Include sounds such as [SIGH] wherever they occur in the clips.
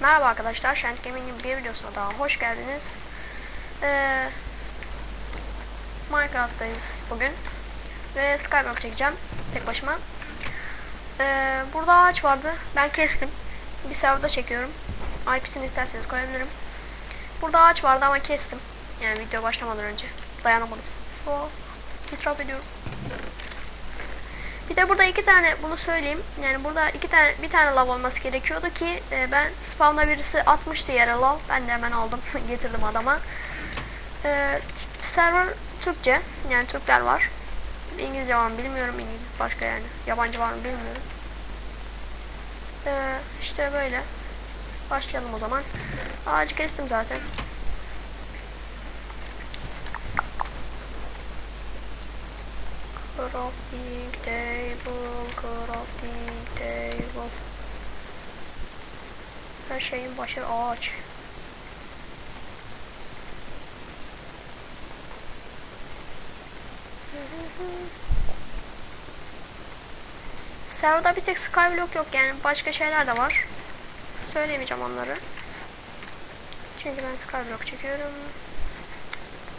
Merhaba arkadaşlar, Şent Gaming'in bir videosuna daha hoş geldiniz. Ee, Minecraft'tayız bugün. Ve Skyblock çekeceğim tek başıma. Ee, burada ağaç vardı, ben kestim. Bir serverda çekiyorum. IP'sini isterseniz koyabilirim. Burada ağaç vardı ama kestim. Yani video başlamadan önce. Dayanamadım. O, itiraf ediyorum. Bir de burada iki tane bunu söyleyeyim. Yani burada iki tane bir tane lav olması gerekiyordu ki e, ben spawn'da birisi atmıştı yere lav. Ben de hemen aldım [LAUGHS] getirdim adama. E, server Türkçe. Yani Türkler var. İngilizce var mı bilmiyorum. İngiliz başka yani. Yabancı var mı bilmiyorum. E, işte böyle. Başlayalım o zaman. Ağacı kestim zaten. Crafting table, crafting table. Her şeyin başı ağaç. Serverda bir tek skyblock yok yani başka şeyler de var. Söylemeyeceğim onları. Çünkü ben skyblock çekiyorum.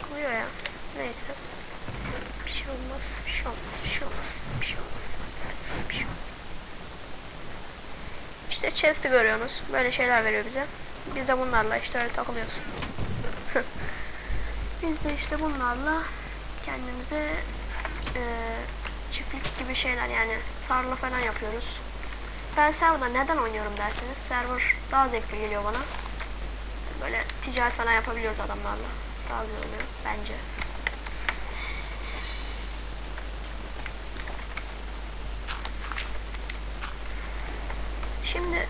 Takılıyor ya. Neyse. Şey olmaz, bir şey olmaz, bir şey olmaz, bir şey olmaz. Evet, bir şey olmaz. İşte chest'i görüyorsunuz. Böyle şeyler veriyor bize. Biz de bunlarla işte öyle takılıyoruz. [LAUGHS] Biz de işte bunlarla kendimize e, çiftlik gibi şeyler yani tarla falan yapıyoruz. Ben serverda neden oynuyorum derseniz server daha zevkli geliyor bana. Böyle ticaret falan yapabiliyoruz adamlarla. Daha güzel oluyor bence. Şimdi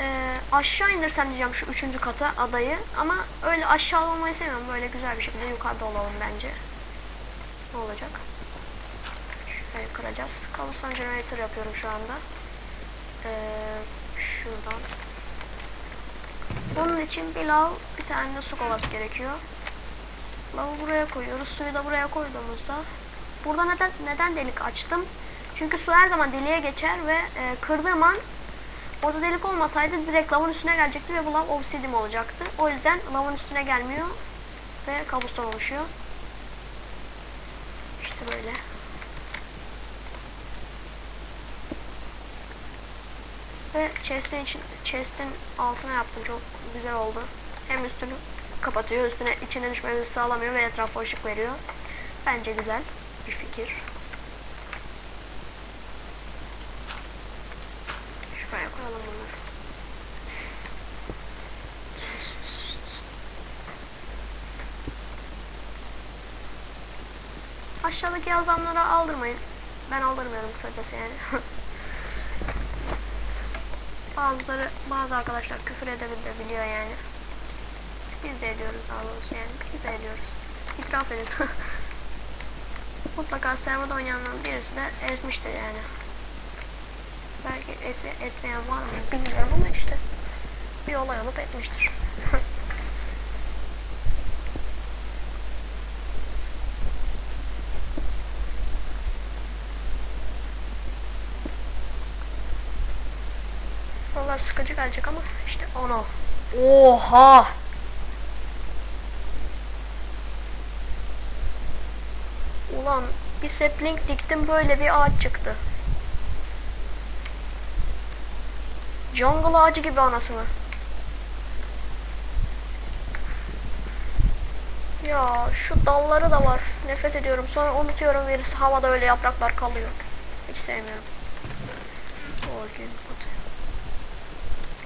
e, aşağı indirsem diyeceğim şu üçüncü kata adayı ama öyle aşağı olmayı sevmiyorum. Böyle güzel bir şekilde yukarıda olalım bence. Ne olacak? Şurayı kıracağız. Cobblestone generator yapıyorum şu anda. E, şuradan. Bunun için bir lav, bir tane de su kovası gerekiyor. Lavı buraya koyuyoruz. Suyu da buraya koyduğumuzda burada neden neden delik açtım? Çünkü su her zaman deliğe geçer ve e, kırdığım an Orada delik olmasaydı direkt lavın üstüne gelecekti ve bu lav obsidium olacaktı. O yüzden lavın üstüne gelmiyor ve kabuston oluşuyor. İşte böyle. Ve chest'in için chest'in altına yaptım. Çok güzel oldu. Hem üstünü kapatıyor, üstüne içine düşmemizi sağlamıyor ve etrafa ışık veriyor. Bence güzel bir fikir. Koyalım bunları. Aşağıdaki yazanlara aldırmayın. Ben aldırmıyorum kısacası yani. [LAUGHS] Bazıları, bazı arkadaşlar küfür edebiliyor yani. Biz de ediyoruz daha yani. Biz de ediyoruz. İtiraf edin. [LAUGHS] Mutlaka serverda oynayanların birisi de etmiştir yani. Et, etmeyen var mı bilmiyorum ama işte bir olay olup etmiştir. [LAUGHS] Buralar sıkıcı gelecek ama işte ono. Oha! Ulan bir sapling diktim böyle bir ağaç çıktı. Jungle ağacı gibi anasını. Ya şu dalları da var. Nefret ediyorum. Sonra unutuyorum birisi havada öyle yapraklar kalıyor. Hiç sevmiyorum.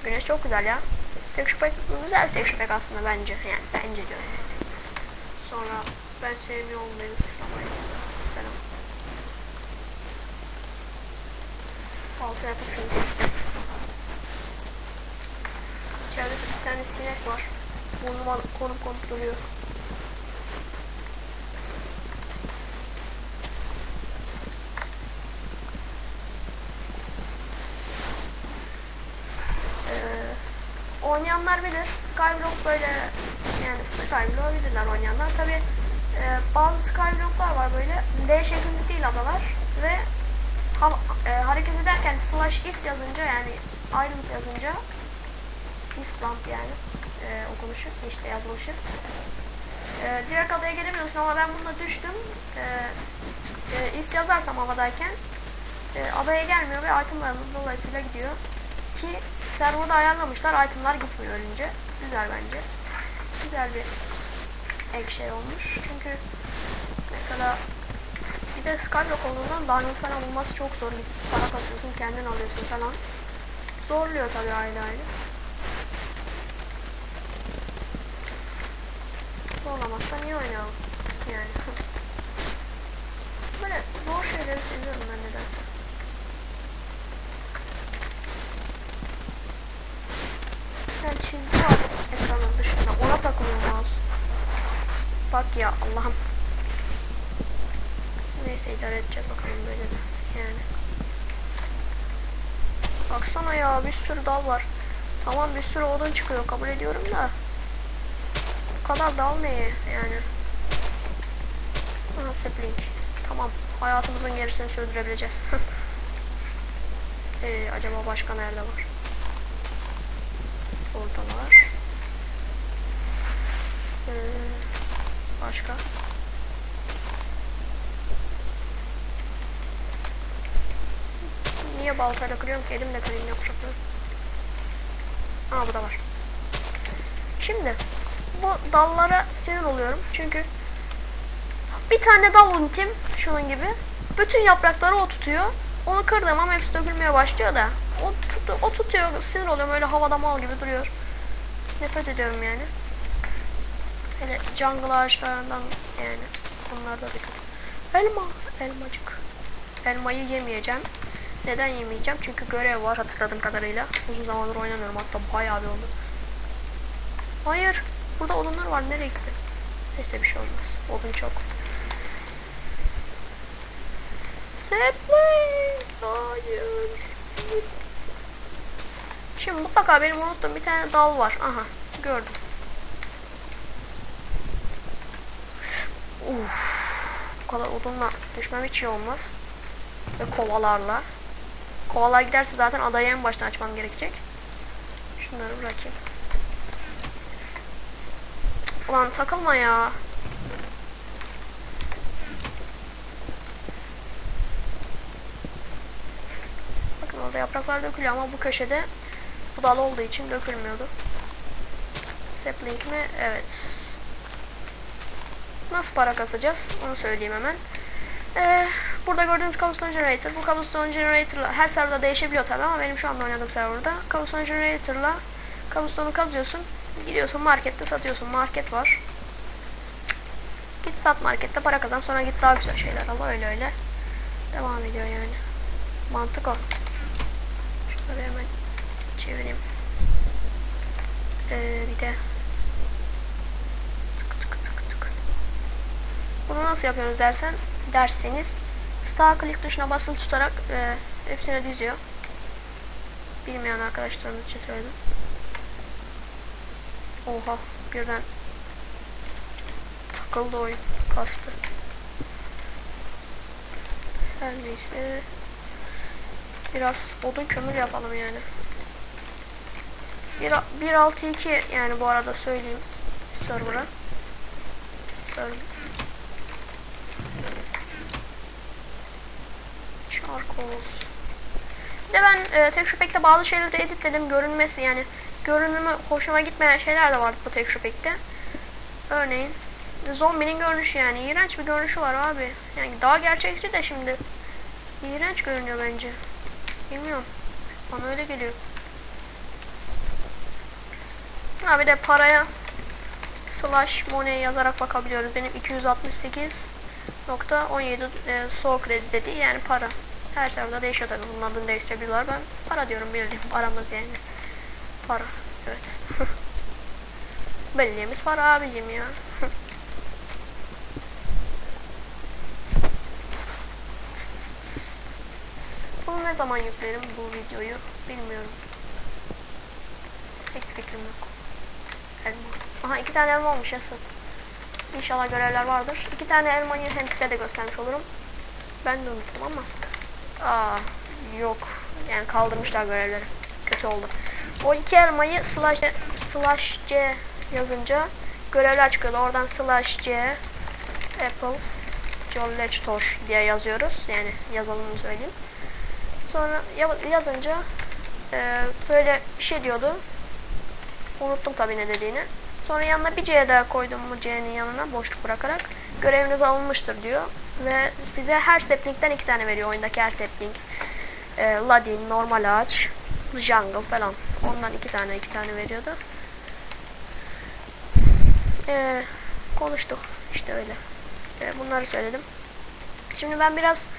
Güneş çok güzel ya. Tek şüphe güzel tek şüphe aslında bence. Yani bence diyorum. Sonra ben sevmiyorum beni suçlamayın. Selam. Altı yapıp. İçeride bir tane sinek var. Burnuma konup duruyor. Ee, oynayanlar bilir. Skyblock böyle yani Skyblock bilirler oynayanlar. Tabi e, bazı Skyblock'lar var böyle D şeklinde değil adalar ve ha, e, hareket ederken slash is yazınca yani island yazınca Island yani e, okunuşu işte yazılışı. E, direkt adaya gelemiyorsun ama ben bununla düştüm. E, e, is yazarsam havadayken e, adaya gelmiyor ve itemlarımız dolayısıyla gidiyor. Ki serverda ayarlamışlar itemlar gitmiyor ölünce. Güzel bence. Güzel bir ek şey olmuş. Çünkü mesela bir de Skyblock olduğundan diamond falan bulması çok zor. Para kasıyorsun kendin alıyorsun falan. Zorluyor tabii aile aile. Zorlamazsa niye oynayalım? Yani. Böyle zor şeyleri seviyorum ben nedense. Yani çizgi var ekranın dışında. Ona takılıyor mouse. Bak ya Allah'ım. Neyse idare edeceğiz bakalım böyle de. Yani. Baksana ya bir sürü dal var. Tamam bir sürü odun çıkıyor kabul ediyorum da. Kadar dal neye yani? Aha sapling. Tamam hayatımızın gerisini sürdürebileceğiz. [LAUGHS] ee, acaba başka nerede var? Orada var. Ee, başka? Niye baltayla kırıyorum ki? Elimle kırayım yaprakları. Aa bu da var. Şimdi bu dallara sinir oluyorum. Çünkü bir tane dal unutayım şunun gibi. Bütün yaprakları o tutuyor. Onu kırdım ama hepsi dökülmeye başlıyor da. O, tut, o tutuyor. Sinir oluyorum. Öyle havada mal gibi duruyor. Nefret ediyorum yani. Hele jungle ağaçlarından yani. Onlar da dikkat. Elma. Elmacık. Elmayı yemeyeceğim. Neden yemeyeceğim? Çünkü görev var hatırladığım kadarıyla. Uzun zamandır oynamıyorum hatta bayağı bir oldu. Hayır. Burada odunlar var. Nereye gitti? Neyse bir şey olmaz. Odun çok. Sapling. Hayır. Şimdi mutlaka benim unuttuğum bir tane dal var. Aha. Gördüm. Uf. Bu kadar odunla düşmem hiç iyi olmaz. Ve kovalarla. Kovalar giderse zaten adayı en baştan açmam gerekecek. Şunları bırakayım. Ulan takılma ya. Bakın orada yapraklar dökülüyor ama bu köşede bu dal olduğu için dökülmüyordu. Sapling mi? Evet. Nasıl para kasacağız? Onu söyleyeyim hemen. Ee, burada gördüğünüz cobblestone generator. Bu cobblestone generator'la her serverda değişebiliyor tabii ama benim şu anda oynadığım serverda cobblestone generator'la cobblestone'u kazıyorsun. Gidiyorsun markette satıyorsun. Market var. Git sat markette para kazan sonra git daha güzel şeyler al öyle öyle. Devam ediyor yani. Mantık o. Şunları hemen çevireyim. Ee, bir de tık tık tık tık. Bunu nasıl yapıyoruz dersen derseniz sağ klik tuşuna basılı tutarak e, hepsine diziyor. Bilmeyen arkadaşlarımız için söyledim. Oha birden takıldı oyun kastı. Her neyse biraz odun kömür yapalım yani. 1.6.2 yani bu arada söyleyeyim server'a. Server. Charcoal. Bir de ben e, Texture Pack'te bazı şeyleri editledim. Görünmesi yani görünümü hoşuma gitmeyen şeyler de vardı bu Texture Pack'te. Örneğin zombinin görünüşü yani. iğrenç bir görünüşü var abi. Yani daha gerçekçi de şimdi. İğrenç görünüyor bence. Bilmiyorum. Bana öyle geliyor. Ha bir de paraya slash money yazarak bakabiliyoruz. Benim 268.17 e, so kredi dedi yani para. Her serverda değişiyor tabii. Bunun adını değiştirebiliyorlar. Ben para diyorum bildiğim paramız yani. Para. Evet. [LAUGHS] Bildiğimiz para abicim ya. [LAUGHS] Bunu ne zaman yüklerim bu videoyu bilmiyorum. Pek fikrim yok. Elma. Aha iki tane elma olmuş yasın. İnşallah görevler vardır. İki tane elmayı hem size de göstermiş olurum. Ben de unuttum ama. Aa yok. Yani kaldırmışlar görevleri. Kötü oldu. O iki elmayı slash, slash C yazınca görevler çıkıyordu. Oradan slash C Apple College Tosh diye yazıyoruz. Yani yazalımını söyleyeyim. Sonra ya- yazınca e, böyle bir şey diyordu. Unuttum tabii ne dediğini. Sonra yanına bir C daha koydum mu C'nin yanına boşluk bırakarak göreviniz alınmıştır diyor. Ve bize her sapling'den iki tane veriyor oyundaki her sapling. E, Ladin, normal ağaç, jungle falan. Ondan iki tane iki tane veriyordu. E, konuştuk işte öyle. E, bunları söyledim. Şimdi ben biraz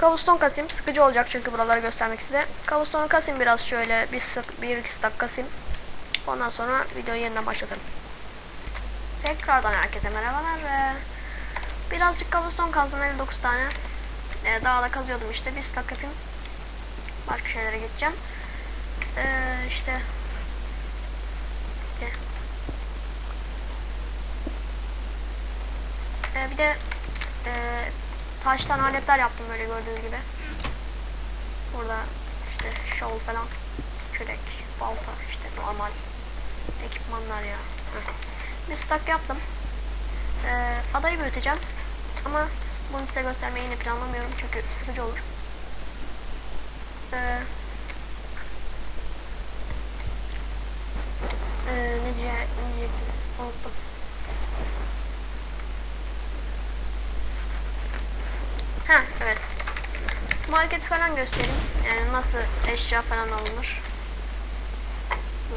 Cobblestone kasayım. Sıkıcı olacak çünkü buraları göstermek size. Cobblestone'u kasayım biraz şöyle bir, sık, bir iki stack kasayım. Ondan sonra videoyu yeniden başlatalım. Tekrardan herkese merhabalar. Ee, birazcık cobblestone kazdım 59 tane. Ee, daha da kazıyordum işte. Bir stack yapayım. Başka şeylere geçeceğim. Ee, işte işte. Ee, bir de e, taştan aletler yaptım böyle gördüğünüz gibi. Burada işte şol falan, kürek, balta işte normal ekipmanlar ya. Bir stack yaptım. Ee, adayı büyüteceğim. Ama bunu size göstermeyi yine planlamıyorum çünkü sıkıcı olur. Ee, ee, ne, diye, ne diyecektim? Unuttum. Ha evet. Marketi falan göstereyim. Yani nasıl eşya falan alınır.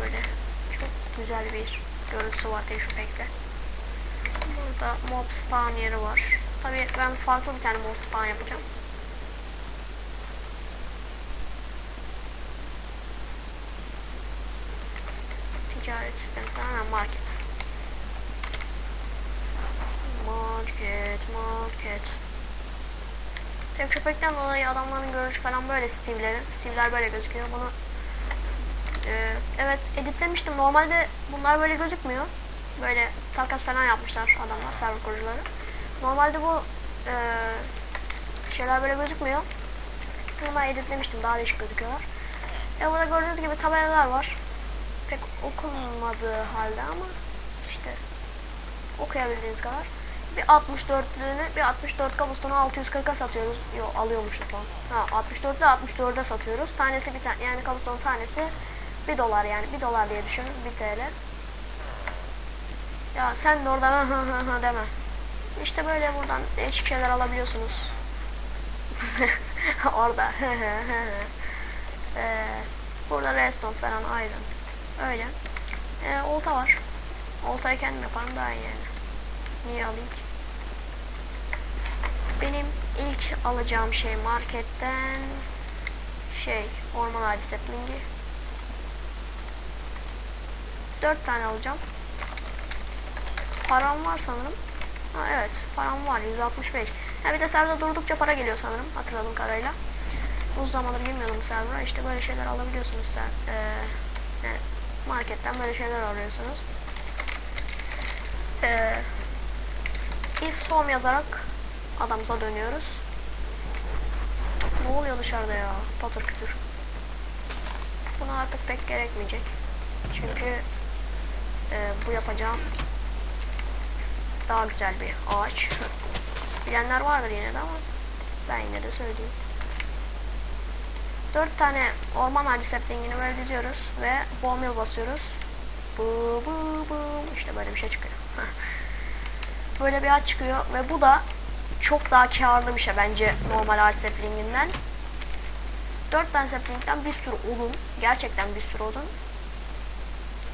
Böyle çok güzel bir görüntüsü var Teşupek'te. Burada mob spawn yeri var. Tabii ben farklı bir tane mob spawn yapacağım. Ticaret sistemi falan market. Market, market. Tabii köpekten dolayı adamların görünüşü falan böyle Steve'lerin. Steve'ler böyle gözüküyor. Bunu e, evet editlemiştim. Normalde bunlar böyle gözükmüyor. Böyle takas falan yapmışlar adamlar, server kurucuları. Normalde bu e, şeyler böyle gözükmüyor. Ama editlemiştim. Daha değişik gözüküyorlar. E burada gördüğünüz gibi tabelalar var. Pek okunmadığı halde ama işte okuyabildiğiniz kadar bir 64'lüğünü bir 64 kabustonu 640'a satıyoruz. Yo alıyormuşuz lan. Ha 64 ile 64'e satıyoruz. Tanesi bir tane yani kabuston tanesi 1 dolar yani 1 dolar diye düşünün 1 TL. Ya sen de orada hı hı hı hı deme. İşte böyle buradan değişik şeyler alabiliyorsunuz. [LAUGHS] orada. Ee, burada redstone falan iron. Öyle. Ee, olta var. Oltayı kendim yaparım daha iyi yani. Niye alayım ki? Benim ilk alacağım şey marketten şey orman ağacı saplingi. Dört tane alacağım. Param var sanırım. Ha, evet param var 165. Ha, bir de serverda durdukça para geliyor sanırım hatırladığım kadarıyla. Uzun zamandır girmiyordum bu server'a. İşte böyle şeyler alabiliyorsunuz sen. Ee, marketten böyle şeyler alıyorsunuz. Ee, İSOM yazarak adamıza dönüyoruz. Ne oluyor dışarıda ya? Patır kütür. Buna artık pek gerekmeyecek. Çünkü e, bu yapacağım daha güzel bir ağaç. Bilenler vardır yine de ama ben yine de söyleyeyim. Dört tane orman ağacı saplingini böyle diziyoruz ve bomb basıyoruz. Bu bu bu işte böyle bir şey çıkıyor. böyle bir ağaç çıkıyor ve bu da çok daha karlı bir şey bence normal ağaç saplinginden. 4 tane saplingden bir sürü odun, gerçekten bir sürü odun.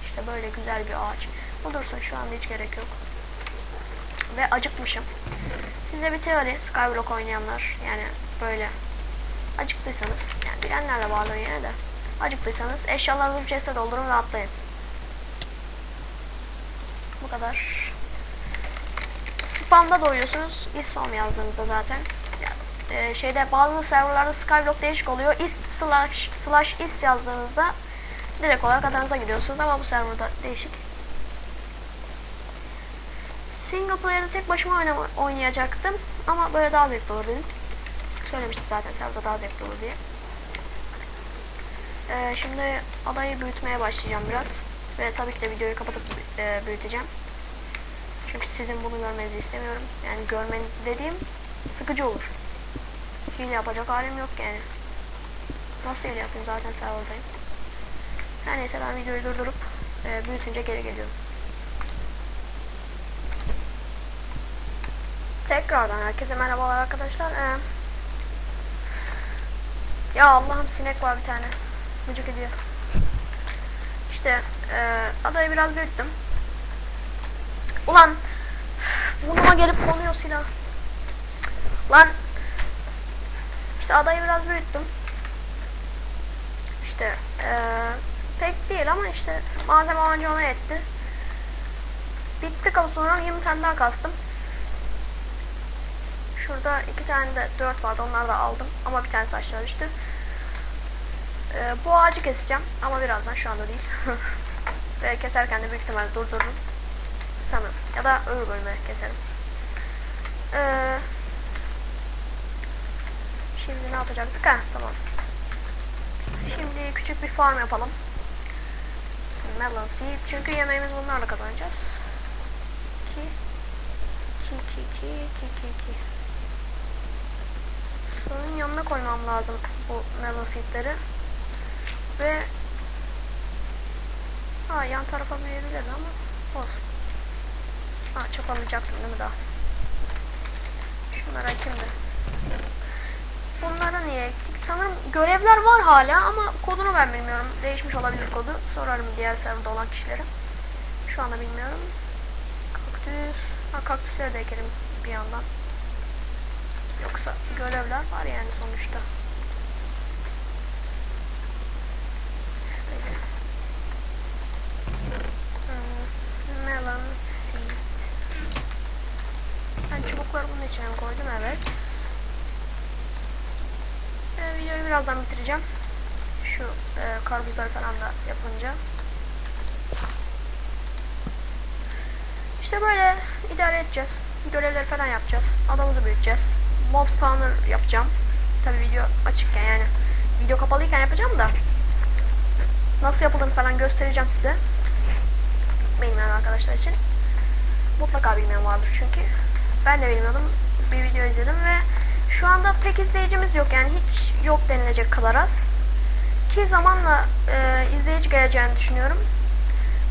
İşte böyle güzel bir ağaç. Bu dursun şu anda hiç gerek yok. Ve acıkmışım. Size bir teori, Skyblock oynayanlar yani böyle acıktıysanız, yani bilenler de vardır yine de. Acıktıysanız eşyalarınızı bir chest'e doldurun ve atlayın. Bu kadar. Spam'da doyuyorsunuz. Isom yazdığınızda zaten. Yani, e, şeyde bazı serverlarda Skyblock değişik oluyor. Is slash, slash is yazdığınızda direkt olarak adanıza gidiyorsunuz ama bu serverda değişik. Single player'da tek başıma oynayacaktım ama böyle daha zevkli olur dedim. Söylemiştim zaten serverda daha zevkli olur diye. Ee, şimdi adayı büyütmeye başlayacağım biraz. Ve tabii ki de videoyu kapatıp e, büyüteceğim. Çünkü sizin bunu görmenizi istemiyorum. Yani görmenizi dediğim sıkıcı olur. Hile yapacak halim yok yani. Nasıl hile yapayım zaten serverdayım. Her neyse ben videoyu durdurup e, büyütünce geri geliyorum. Tekrardan herkese merhabalar arkadaşlar. Ee, ya Allah'ım sinek var bir tane. Gıcık ediyor. İşte e, adayı biraz büyüttüm. Ulan burnuma gelip konuyor silah. Lan işte adayı biraz büyüttüm. İşte e, pek değil ama işte malzeme anca ona yetti. Bitti sonra 20 tane daha kastım. Şurada iki tane de dört vardı. Onları da aldım. Ama bir tanesi aşağı düştü. Ee, bu ağacı keseceğim. Ama birazdan şu anda değil. [LAUGHS] Ve keserken de büyük ihtimalle durdururum. Sanırım. Ya da öbür bölüme keserim. Ee, şimdi ne yapacaktık? Ha tamam. Şimdi küçük bir farm yapalım. Melon seed. Çünkü yemeğimiz bunlarla kazanacağız. 2 2 2 2 2 2 Sonun yanına koymam lazım bu melon seedleri. Ve ha yan tarafa büyüyebilirdi ama olsun. Ha çapalayacaktım değil mi daha? Şunlara kimdi? Bunlara niye ektik? Sanırım görevler var hala ama kodunu ben bilmiyorum. Değişmiş olabilir kodu. Sorarım diğer serverda olan kişilere. Şu anda bilmiyorum. Kaktüs. Ha kaktüsleri de ekelim bir yandan. Yoksa görevler var yani sonuçta. Hmm, Melon seed. Ben çubukları bunun içine koydum evet. Ee, videoyu birazdan bitireceğim. Şu e, karpuzları falan da yapınca. İşte böyle idare edeceğiz. Görevleri falan yapacağız. Adamımızı büyüteceğiz. Mob spawner yapacağım. Tabi video açıkken yani. Video kapalıyken yapacağım da. Nasıl yapıldığını falan göstereceğim size. Bilmeyen arkadaşlar için. Mutlaka bilmeyen vardır çünkü. Ben de bilmiyordum. Bir video izledim ve şu anda pek izleyicimiz yok. Yani hiç yok denilecek kadar az. Ki zamanla e, izleyici geleceğini düşünüyorum.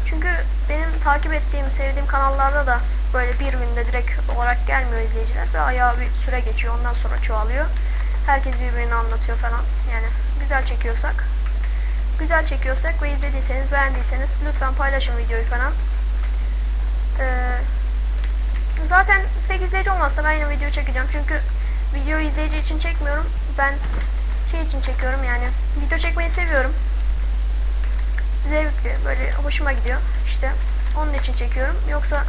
Çünkü benim takip ettiğim, sevdiğim kanallarda da böyle bir günde direkt olarak gelmiyor izleyiciler ve ayağı bir süre geçiyor ondan sonra çoğalıyor. Herkes birbirini anlatıyor falan. Yani güzel çekiyorsak güzel çekiyorsak ve izlediyseniz beğendiyseniz lütfen paylaşın videoyu falan. Ee, zaten pek izleyici olmazsa ben yine video çekeceğim. Çünkü videoyu izleyici için çekmiyorum. Ben şey için çekiyorum yani. Video çekmeyi seviyorum. Zevkli böyle hoşuma gidiyor. İşte onun için çekiyorum. Yoksa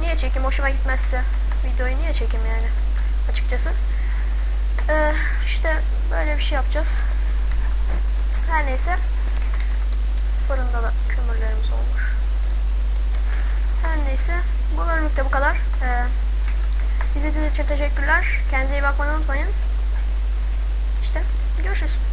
niye çekeyim hoşuma gitmezse videoyu niye çekeyim yani açıkçası. Ee, işte böyle bir şey yapacağız. Her neyse. Fırında da kömürlerimiz olmuş. Her neyse. Bu bölümlükte bu kadar. Ee, izlediğiniz için teşekkürler. Kendinize iyi bakmayı unutmayın. İşte görüşürüz.